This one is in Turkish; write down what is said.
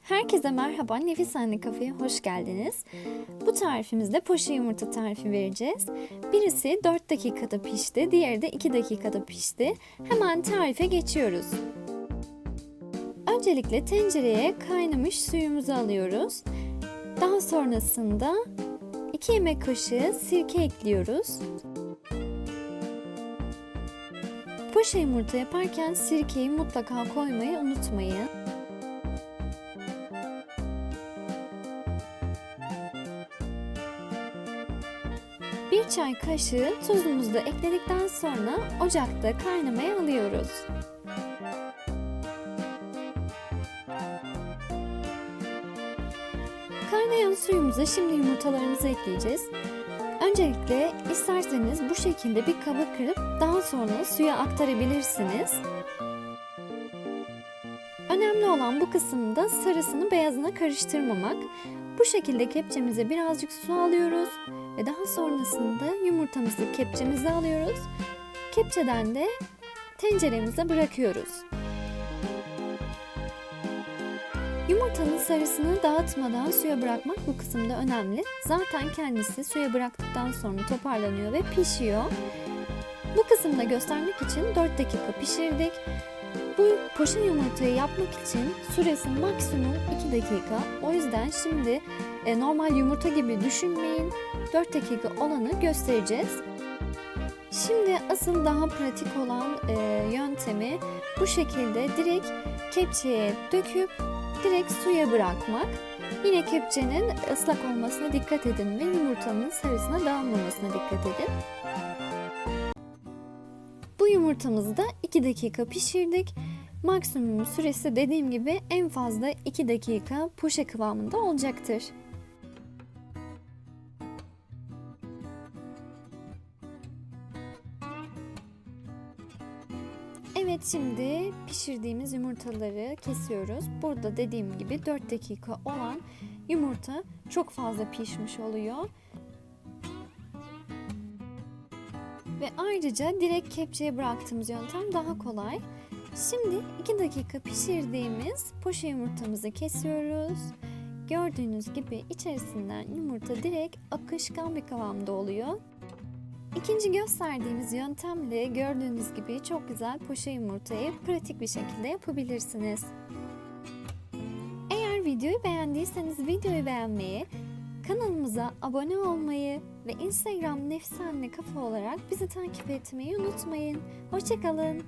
Herkese merhaba, Nefis Anne Kafe'ye hoş geldiniz. Bu tarifimizde poşe yumurta tarifi vereceğiz. Birisi 4 dakikada pişti, diğeri de 2 dakikada pişti. Hemen tarife geçiyoruz. Öncelikle tencereye kaynamış suyumuzu alıyoruz. Daha sonrasında 2 yemek kaşığı sirke ekliyoruz. Poşe yumurta yaparken sirkeyi mutlaka koymayı unutmayın. Bir çay kaşığı tuzumuzu da ekledikten sonra ocakta kaynamaya alıyoruz. Kaynayan suyumuza şimdi yumurtalarımızı ekleyeceğiz. Öncelikle isterseniz bu şekilde bir kaba kırıp daha sonra suya aktarabilirsiniz. Önemli olan bu kısımda sarısını beyazına karıştırmamak. Bu şekilde kepçemize birazcık su alıyoruz ve daha sonrasında yumurtamızı kepçemize alıyoruz. Kepçeden de tenceremize bırakıyoruz. Yumurtanın sarısını dağıtmadan suya bırakmak bu kısımda önemli. Zaten kendisi suya bıraktıktan sonra toparlanıyor ve pişiyor. Bu kısımda göstermek için 4 dakika pişirdik. Bu poşe yumurtayı yapmak için süresi maksimum 2 dakika. O yüzden şimdi e, normal yumurta gibi düşünmeyin. 4 dakika olanı göstereceğiz. Şimdi asıl daha pratik olan e, yöntemi bu şekilde direkt kepçeye döküp direkt suya bırakmak. Yine kepçenin ıslak olmasına dikkat edin ve yumurtanın sarısına dağılmamasına dikkat edin. Bu yumurtamızı da 2 dakika pişirdik. Maksimum süresi dediğim gibi en fazla 2 dakika poşe kıvamında olacaktır. Evet şimdi pişirdiğimiz yumurtaları kesiyoruz. Burada dediğim gibi 4 dakika olan yumurta çok fazla pişmiş oluyor. Ve ayrıca direkt kepçeye bıraktığımız yöntem daha kolay. Şimdi 2 dakika pişirdiğimiz poşe yumurtamızı kesiyoruz. Gördüğünüz gibi içerisinden yumurta direkt akışkan bir kıvamda oluyor. İkinci gösterdiğimiz yöntemle gördüğünüz gibi çok güzel poşe yumurtayı pratik bir şekilde yapabilirsiniz. Eğer videoyu beğendiyseniz videoyu beğenmeyi, kanalımıza abone olmayı ve Instagram Nefsanne Kafa olarak bizi takip etmeyi unutmayın. Hoşçakalın.